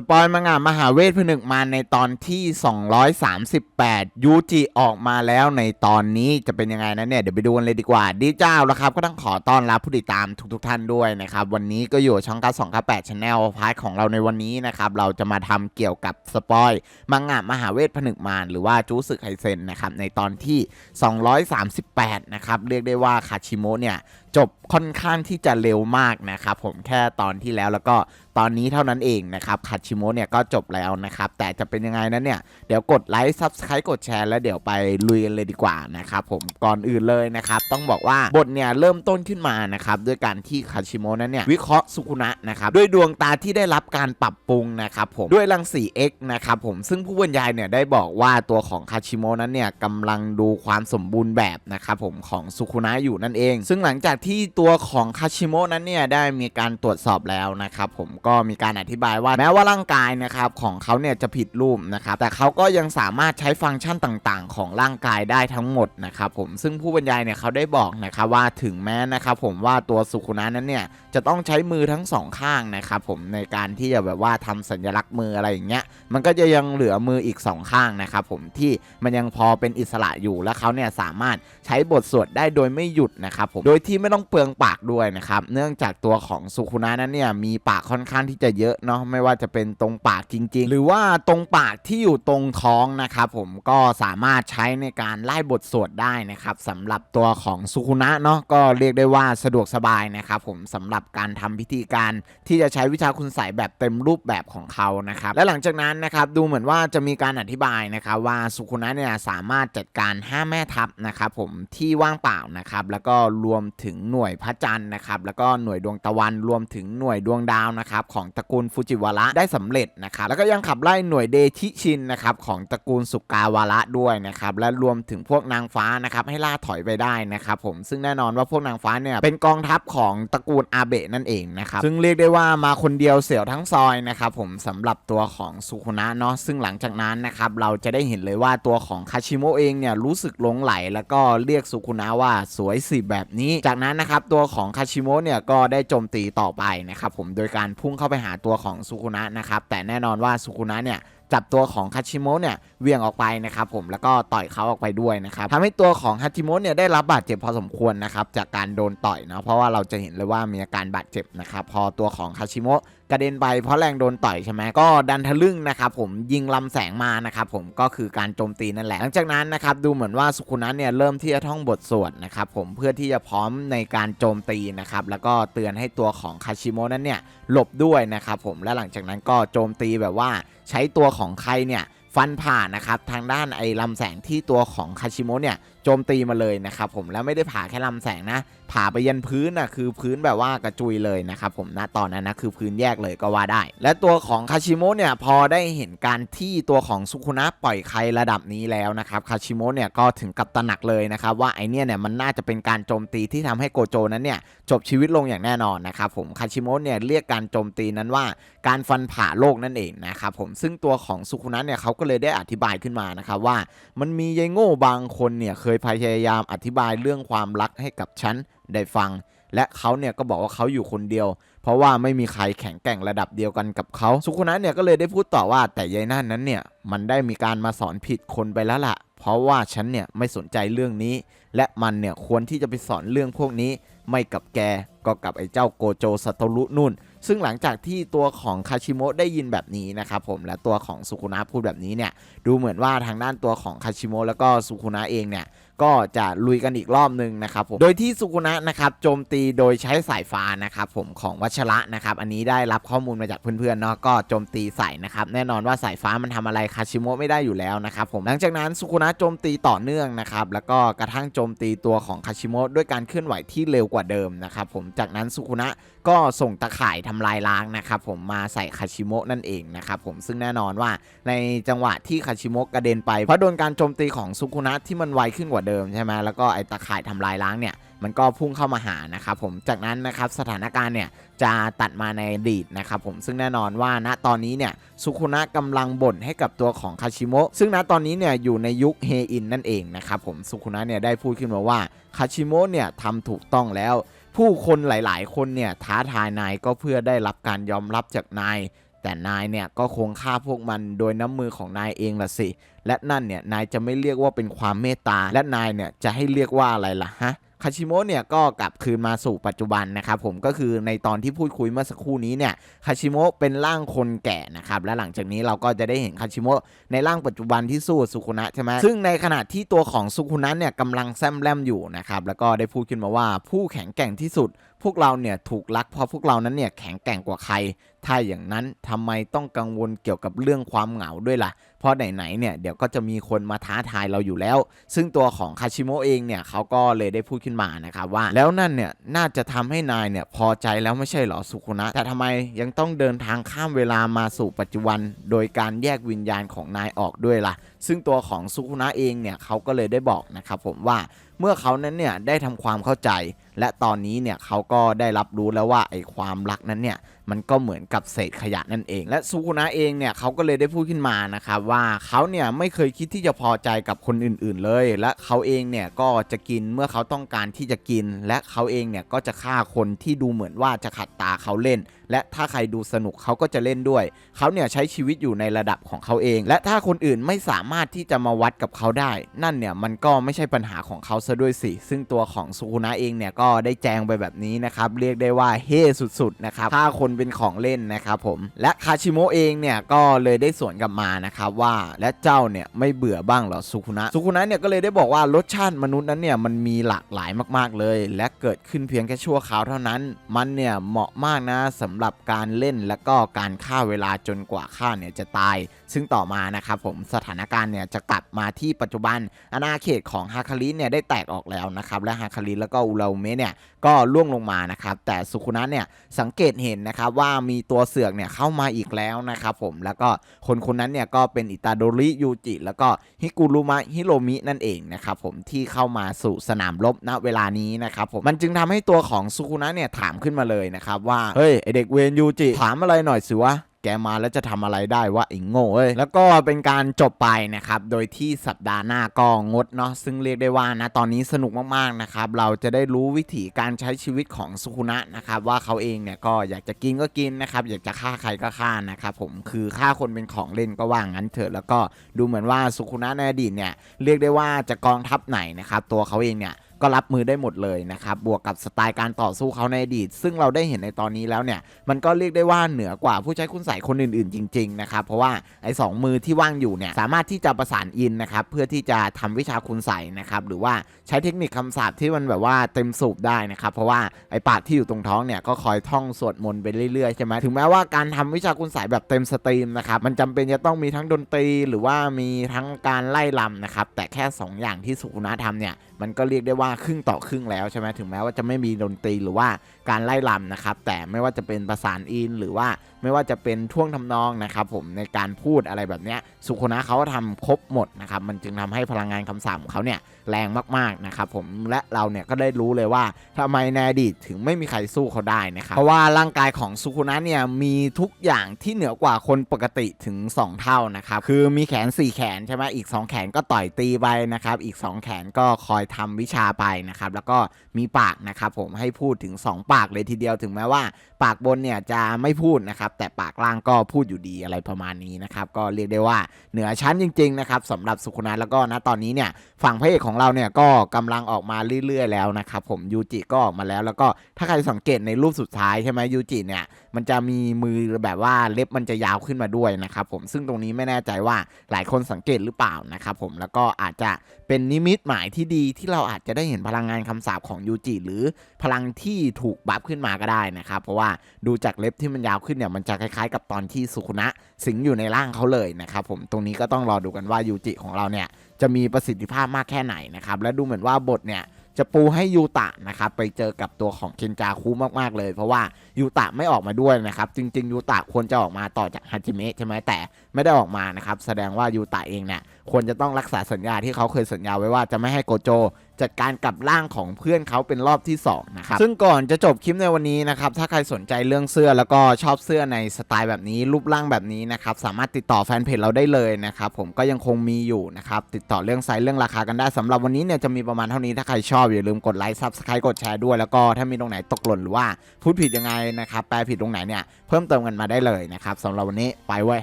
สปอยมังงะมหาเวทผนึกมาในตอนที่ 238 ยูจิออกมาแล้วในตอนนี้จะเป็นยังไงนะเนี่ย เดี๋ยวไปดูกันเลยดีกว่า ดีเจ้าแล้วครับ ก็ต้องขอต้อนรับผู้ติดตามทุกๆทท่านด้วยนะครับ วันนี้ก็อยู่ช่อง 9298 Channel พาร์ทของเราในวันนี้นะครับ เราจะมาทำเกี่ยวกับสปอยมังงะมหาเวทผนึกมารหรือว่าจูสึไคเซนนะครับในตอนที่ 238 นะครับเรียกได้ว่าคาชิโมะเนี่ยจบค่อนข้างที่จะเร็วมากนะครับผมแค่ตอนที่แล้วแล้วก็ตอนนี้เท่านั้นเองนะครับคาชิโมะเนี่ยก็จบแล้วนะครับ แต่จะเป็นยังไงนั้นเนี่ย เดี๋ยวกดไลค์ซับสไครต์กดแชร์แล้วเดี๋ยวไปลุยกันเลยดีกว่านะครับผมก่อนอื่นเลยนะครับ ต้องบอกว่าบทเนี่ยเริ่มต้นขึ้นมานะครับด้วยการที่คาชิโมะนั้นเนี่ยวิเคราะห์สุคุนะนะครับด้วยดวงตาที่ได้รับการปรับปรุงนะครับผมด้วยรังสี X นะครับผมซึ่งผู้บรรยายเนี่ยได้บอกว่าตัวของคาชิโมะนั้นเนี่ยกำลังดูความสมบูรณ์แบบนะครับผมของสุคุนะอยู่นั่นเอง ซึ่งหลังจากทีที่ตัวของคาชิโมะนั้นเนี่ยได้มีการตรวจสอบแล้วนะครับผมก็มีการอธิบายว่าแม้ว่าร่างกายนะครับของเขาเนี่ยจะผิดรูปนะครับแต่เขาก็ยังสามารถใช้ฟังก์ชันต่างๆ ของร่างกายได้ทั้งหมดนะครับผมซึ่งผู้บรรยายเนี่ยเขาได้บอกนะครับว่าถึงแม้นะครับผมว่าตัวสุคุนะนั้นเนี่ยจะต้องใช้มือทั้งสองข้างนะครับผมในการที่จะแบบว่าทำสัญลักษณ์มืออะไรอย่างเงี้ยมันก็จะยังเหลือมืออีกสองข้างนะครับผมที่มันยังพอเป็นอิสระอยู่และเขาเนี่ยสามารถใช้บทสวดได้โดยไม่หยุดนะครับผมโดยที่ไม่ต้องเปลืองปากด้วยนะครับ เนื่องจากตัวของสุคุนะนั้นเนี่ยมีปากค่อนข้างที่จะเยอะเนาะไม่ว่าจะเป็นตรงปากจริง ๆ หรือว่าตรงปากที่อยู่ตรงท้องนะครับผมก็สามารถใช้ในการไล่บทสวดได้นะครับสำหรับตัวของสุคุนะเนาะก็เรียกได้ว่าสะดวกสบายนะครับผมสำหรับการทำพิธีการที่จะใช้วิชาคุณใสยแบบเต็มรูปแบบของเขานะครับและหลังจากนั้นนะครับดูเหมือนว่าจะมีการอธิบายนะครับว่าสุคุนะเนี่ยสามารถจัดการ5แม่ทัพนะครับผมที่ว่างเปล่านะครับแล้วก็รวมถึงหน่วยพระจันทร์นะครับ แล้วก็หน่วยดวงตะวันรวมถึงหน่วยดวงดาวนะครับของตระกูลฟูจิวาระได้สำเร็จนะครับ แล้วก็ยังขับไล่หน่วยเดชิชินนะครับของตระกูลสุกาวาระด้วยนะครับ และรวมถึงพวกนางฟ้านะครับให้ล่าถอยไปได้นะครับผมซึ่งแน่นอนว่าพวกนางฟ้าเนี่ยเป็นกองทัพของตระกูลอาเบะนั่นเองนะครับซึ่งเรียกได้ว่ามาคนเดียวเสี่ยวทั้งซอยนะครับผมสำหรับตัวของสุคุนะเนาะซึ่งหลังจากนั้นนะครับเราจะได้เห็นเลยว่าตัวของคาชิโมะเองเนี่ยรู้สึกหลงไหล แล้วก็เรียกสุคุนะว่าสวยสิแบบนี้จากนั้นนะครับตัวของคาชิโมะเนี่ยก็ได้โจมตีต่อไปนะครับผมโดยการพุ่งเข้าไปหาตัวของสุคุนะนะครับแต่แน่นอนว่าสุคุนะเนี่ย จับตัวของคาชิโมะเนี่ยเวียงออกไปนะครับผมแล้วก็ต่อยเขาออกไปด้วยนะครับทำให้ตัวของคาชิโมะเนี่ยได้รับบาดเจ็บพอสมควรนะครับจากการโดนต่อยเนาะเพราะว่าเราจะเห็นเลยว่ามีอาการบาดเจ็บนะครับพอตัวของคาชิโมะกระเด็นไปเพราะแรงโดนต่อยใช่ไหมก็ดันทะลึ่งนะครับผมยิงลำแสงมานะครับผมก็คือการโจมตีนั่นแหละหลังจากนั้นนะครับดูเหมือนว่าสุคุนะเนี่ยเริ่มที่จะท่องบทสวดนะครับผมเพื่อที่จะพร้อมในการโจมตีนะครับแล้วก็เตือนให้ตัวของคาชิโมะนั้นเนี่ยหลบด้วยนะครับผมและหลังจากนั้นก็โจมตีแบบว่าใช้ตัวของใครเนี่ยฟันผ่านนะครับทางด้านไอ้ลำแสงที่ตัวของคาชิโมะเนี่ย จมตีมาเลยนะครับผมแล้วไม่ได้ผ่าแค่ลำแสงนะผ่าไปยันพื้นนะคือพื้นแบบว่ากระจุยเลยนะครับผมณตอนนั้นนะคือพื้นแยกเลยก็ว่าได้ และตัวของคาชิโมะเนี่ยพอได้เห็นการที่ตัวของสุคุนะปล่อยใครระดับนี้แล้วนะครับคาชิโมะเนี่ยก็ถึงกับตระหนักเลยนะครับว่าไอเนี่ยเนี่ยมันน่าจะเป็นการโจมตีที่ทำให้โกโจนั้นเนี่ยจบชีวิตลงอย่างแน่นอนนะครับผมคาชิโมะเนี่ยเรียกการโจมตีนั้นว่าการฟันผ่าโลกนั่นเองนะครับผมซึ่งตัวของสุคุนะเนี่ยเขาก็เลยได้อธิบายขึ้นมานะครับว่า มันมียายโง่บางคนเนี่ยเคยพยายามอธิบายเรื่องความรักให้กับฉันได้ฟัง และเขาเนี่ยก็บอกว่าเขาอยู่คนเดียว เพราะว่าไม่มีใครแข็งแกร่งระดับเดียวกันกับเขาสุคุนะเนี่ยก็เลยได้พูดต่อว่าแต่ยายนั่นนั้นเนี่ยมันได้มีการมาสอนผิดคนไปแล้วล่ะ เพราะว่าฉันเนี่ยไม่สนใจเรื่องนี้ และมันเนี่ยควรที่จะไปสอนเรื่องพวกนี้ ไม่กับแกก็กับไอ้เจ้าโกโจสโตรุนุ่น ซึ่งหลังจากที่ตัวของคาชิโมะได้ยินแบบนี้นะครับผมและตัวของสุคุนะพูดแบบนี้เนี่ยดูเหมือนว่าทางด้านตัวของคาชิโมะแล้วก็สุคุนะเองเนี่ย ก็จะลุยกันอีกรอบหนึ่งนะครับผมโดยที่สุคุนะนะครับโจมตีโดยใช้สายฟ้านะครับผมของวัชระนะครับอันนี้ได้รับข้อมูลมาจากเพื่อนๆเนาะก็โจมตีใส่นะครับแน่นอนว่าสายฟ้ามันทำอะไรคาชิโมะไม่ได้อยู่แล้วนะครับผมหลังจากนั้นสุคุนะโจมตีต่อเนื่องนะครับแล้วก็กระทั่งโจมตีตัวของคาชิโมะด้วยการเคลื่อนไหวที่เร็วกว่าเดิมนะครับผมจากนั้นสุคุนะก็ส่งตะข่ายทำลายล้างนะครับผมมาใส่คาชิโมะนั่นเองนะครับผมซึ่งแน่นอนว่าในจังหวะที่คาชิโมะกระเด็นไปเพราะโดนการโจมตีของสุคุนะที่มันไวขึ้นกว่าเดิมใช่ไหมแล้วก็ไอ้ตะข่ายทำลายล้างเนี่ยมันก็พุ่งเข้ามาหานะครับผมจากนั้นนะครับสถานการณ์เนี่ยจะตัดมาในอดีตนะครับผมซึ่งแน่นอนว่าณตอนนี้เนี่ยสุคุนะกำลังบ่นให้กับตัวของคาชิโมะซึ่งณตอนนี้เนี่ยอยู่ในยุคเฮอินนั่นเองนะครับผมสุคุนะเนี่ยได้พูดขึ้นมาว่าคาชิโมะเนี่ยทำถูกต้องแล้ว ผู้คนหลาย ๆ คนเนี่ยท้าทายนายก็เพื่อได้รับการยอมรับจากนาย แต่นายเนี่ยก็คงฆ่าพวกมันโดยน้ำมือของนายเองละสิ และนั่นเนี่ยนายจะไม่เรียกว่าเป็นความเมตตา และนายเนี่ยจะให้เรียกว่าอะไรล่ะฮะคาชิโมะเนี่ยก็กลับคืนมาสู่ปัจจุบันนะครับผมก็คือในตอนที่พูดคุยเมื่อสักครู่นี้เนี่ยคาชิโมะเป็นร่างคนแก่นะครับและหลังจากนี้เราก็จะได้เห็นคาชิโมะในร่างปัจจุบันที่สู้สุคุนะใช่ไหมซึ่งในขณะที่ตัวของสุคุนะเนี่ยกำลังแซมแลมอยู่นะครับแล้วก็ได้พูดขึ้นมาว่าผู้แข็งแกร่งที่สุดพวกเราเนี่ยถูกลักเพราะพวกเรานั้นเนี่ยแข็งแกร่งกว่าใคร ถ้าอย่างนั้นทำไมต้องกังวลเกี่ยวกับเรื่องความเหงาด้วยล่ะ เพราะไหนๆเนี่ยเดี๋ยวก็จะมีคนมาท้าทายเราอยู่แล้ว ซึ่งตัวของคาชิโมะเองเนี่ยเขาก็เลยได้พูดขึ้นมานะครับว่า แล้วนั่นเนี่ยน่าจะทำให้นายเนี่ยพอใจแล้วไม่ใช่เหรอสุคุนะ แต่ทำไมยังต้องเดินทางข้ามเวลามาสู่ปัจจุบัน โดยการแยกวิญญาณของนายออกด้วยล่ะ ซึ่งตัวของสุคุนะเองเนี่ยเขาก็เลยได้บอกนะครับผมว่าเมื่อเขานั้นเนี่ยได้ทำความเข้าใจ และตอนนี้เนี่ยเขาก็ได้รับรู้แล้วว่าไอ้ความรักนั้นเนี่ยมันก็เหมือนกับเศษขยะนั่นเอง และสุคุนะเองเนี่ยเขาก็เลยได้พูดขึ้นมานะครับว่าเขาเนี่ยไม่เคยคิดที่จะพอใจกับคนอื่น ๆเลย และเขาเองเนี่ยก็จะกินเมื่อเขาต้องการที่จะกิน และเขาเองเนี่ยก็จะฆ่าคนที่ดูเหมือนว่าจะขัดตาเขาเล่น และถ้าใครดูสนุกเขาก็จะเล่นด้วย เขาเนี่ยใช้ชีวิตอยู่ในระดับของเขาเอง และถ้าคนอื่นไม่สามารถที่จะมาวัดกับเขาได้ นั่นเนี่ยมันก็ไม่ใช่ปัญหาของเขาซะด้วยสิซึ่งตัวของสุคุนะเองเนี่ยก็ได้แจงไปแบบนี้นะครับเรียกได้ว่าเฮ่สุดๆนะครับถ้าคนเป็นของเล่นนะครับผมและคาชิโมะเองเนี่ยก็เลยได้สวนกลับมานะครับว่าและเจ้าเนี่ยไม่เบื่อบ้างเหรอสุคุนะสุคุนะเนี่ยก็เลยได้บอกว่ารสชาติมนุษย์นั้นเนี่ยมันมีหลากหลายมากๆเลย และเกิดขึ้นเพียงแค่ชั่วคราวเท่านั้น มันเนี่ยเหมาะมากนะสำหรับการเล่นและก็การฆ่าเวลาจนกว่าข้าเนี่ยจะตาย ซึ่งต่อมานะครับผมสถานการณ์เนี่ยจะกลับมาที่ปัจจุบันอาณาเขตของฮาคาริเนี่ยได้แตกออกแล้วนะครับและฮาคาริแล้วก็อุราอุเมะเนี่ยก็ล่วงลงมานะครับแต่สุคุนะเนี่ยสังเกตเห็นนะครับว่ามีตัวเสือกเนี่ยเข้ามาอีกแล้วนะครับผมแล้วก็คนคนนั้นเนี่ยก็เป็นอิตาโดริยูจิ แล้วก็ฮิกุรุมะฮิโรมินั่นเองนะครับผมที่เข้ามาสู่สนามรบณเวลานี้นะครับผมมันจึงทำให้ตัวของสุคุนะเนี่ยถามขึ้นมาเลยนะครับว่าเฮ้ยไอเด็กเวนยูจิถามอะไรหน่อยสิวะแก มาแล้วจะทำอะไรได้วะไอ้โง่เอ้ยแล้วก็เป็นการจบไปนะครับโดยที่สัปดาห์หน้าก็งดเนาะซึ่งเรียกได้ว่านะตอนนี้สนุกมากๆนะครับเราจะได้รู้วิถีการใช้ชีวิตของสุคุนะนะครับว่าเขาเองเนี่ยก็อยากจะกินก็กินนะครับอยากจะฆ่าใครก็ฆ่านะครับผมคือฆ่าคนเป็นของเล่นก็ว่างั้นเถอะแล้วก็ดูเหมือนว่าสุคุนะในอดีตเนี่ยเรียกได้ว่าจะกองทัพไหนนะครับตัวเขาเองเนี่ย ก็รับมือได้หมดเลยนะครับบวกกับสไตล์การต่อสู้เขาในอดีต ซึ่งเราได้เห็นในตอนนี้แล้วเนี่ยมันก็เรียกได้ว่าเหนือกว่าผู้ใช้คุณใส่คนอื่นๆ จริงๆนะครับเพราะว่าไอ้สองมือที่ว่างอยู่เนี่ยสามารถที่จะประสานอินนะครับเพื่อที่จะทำวิชาคุณใส่นะครับหรือว่าใช้เทคนิคคำสาปที่มันแบบว่าเต็มสูบได้นะครับเพราะว่าไอ้ปากที่อยู่ตรงท้องเนี่ยก็คอยท่องสวดมนต์ไปเรื่อยๆใช่ไหมถึงแม้ว่าการทำวิชาคุณใส่แบบเต็มสตรีมนะครับมันจำเป็นจะต้องมีทั้งดนตรีหรือว่ามีทั้งการไล่ลำนะครับแต่แค่สออย่างที่สุขุนะทำเนี่ย มันก็เรียกได้ว่าครึ่งต่อครึ่งแล้วใช่ไหมถึงแม้ว่าจะไม่มีดนตรีหรือว่าการไล่ลำนะครับ แต่ไม่ว่าจะเป็นประสานอินหรือว่าไม่ว่าจะเป็นท่วงทำนองนะครับ ผมในการพูดอะไรแบบเนี้ยสุโขนะเขาก็ทำครบหมดนะครับ มันจึงทำให้พลังงานคำสาปของเขาเนี่ยแรงมากๆนะครับผมและเราเนี่ยก็ได้รู้เลยว่าทำไมในอดีตถึงไม่มีใครสู้เขาได้นะครับเพราะว่าร่างกายของสุโขนะเนี่ยมีทุกอย่างที่เหนือกว่าคนปกติถึง 2 เท่านะครับคือมีแขน 4 แขนใช่ไหมอีก 2 แขนก็ต่อยตีไปนะครับอีก 2 แขนก็คอยทำวิชาไปนะครับแล้วก็มีปากนะครับผมให้พูดถึง 2 ปากเลยทีเดียวถึงแม้ว่า ปากบนเนี่ยจะไม่พูดนะครับแต่ปากล่างก็พูดอยู่ดีอะไรประมาณนี้นะครับก็เรียกได้ว่าเหนือชั้นจริงๆนะครับสำหรับสุขุนะแล้วก็ณตอนนี้เนี่ยฝั่งพระเอกของเราเนี่ยก็กำลังออกมาเรื่อย ๆ แล้วนะครับผมยูจิก็ออกมาแล้ว แล้วก็ถ้าใครสังเกตในรูปสุดท้ายใช่ไหมยูจิเนี่ยมันจะมีมือแบบว่าเล็บมันจะยาวขึ้นมาด้วยนะครับผมซึ่งตรงนี้ไม่แน่ใจว่าหลายคนสังเกตหรือเปล่านะครับผมแล้วก็อาจจะเป็นนิมิตหมายที่ดีที่เราอาจจะได้เห็นพลังงานคำสาปของยูจิหรือพลังที่ถูกบัฟขึ้นมาก็ได้นะครับเพราะว่าดูจากเล็บที่มันยาวขึ้นเนี่ยมันจะคล้ายๆ กับตอนที่สุคุนะสิงอยู่ในร่างเขาเลยนะครับผมตรงนี้ก็ต้องรอดูกันว่ายูจิของเราเนี่ยจะมีประสิทธิภาพมากแค่ไหนนะครับและดูเหมือนว่าบทเนี่ยจะปูให้ยูตะนะครับไปเจอกับตัวของเคนจาคุมากๆเลย เพราะว่ายูตะไม่ออกมาด้วยนะครับจริงๆยูตะควรจะออกมาต่อจากฮาจิเมะใช่ไหมแต่ไม่ได้ออกมานะครับแสดงว่ายูตะเองเนี่ย ควรจะต้องรักษาสัญญาที่เขาเคยสัญญาไว้ว่าจะไม่ให้โกโจจัดการกับร่างของเพื่อนเขาเป็นรอบที่สองนะครับซึ่งก่อนจะจบคลิปในวันนี้นะครับถ้าใครสนใจเรื่องเสื้อแล้วก็ชอบเสื้อในสไตล์แบบนี้รูปร่างแบบนี้นะครับสามารถติดต่อแฟนเพจเราได้เลยนะครับผมก็ยังคงมีอยู่นะครับติดต่อเรื่องไซส์เรื่องราคากันได้สำหรับวันนี้เนี่ยจะมีประมาณเท่านี้ถ้าใครชอบอย่าลืมกดไลค์ซับสไครต์กดแชร์ด้วยแล้วก็ถ้ามีตรงไหนตกหล่นหรือว่าพูดผิดยังไงนะครับแปลผิดตรงไหนเนี่ยเพิ่มเติมกันมาได้เลยนะครับสำหรับวันนี้ไปเว้ย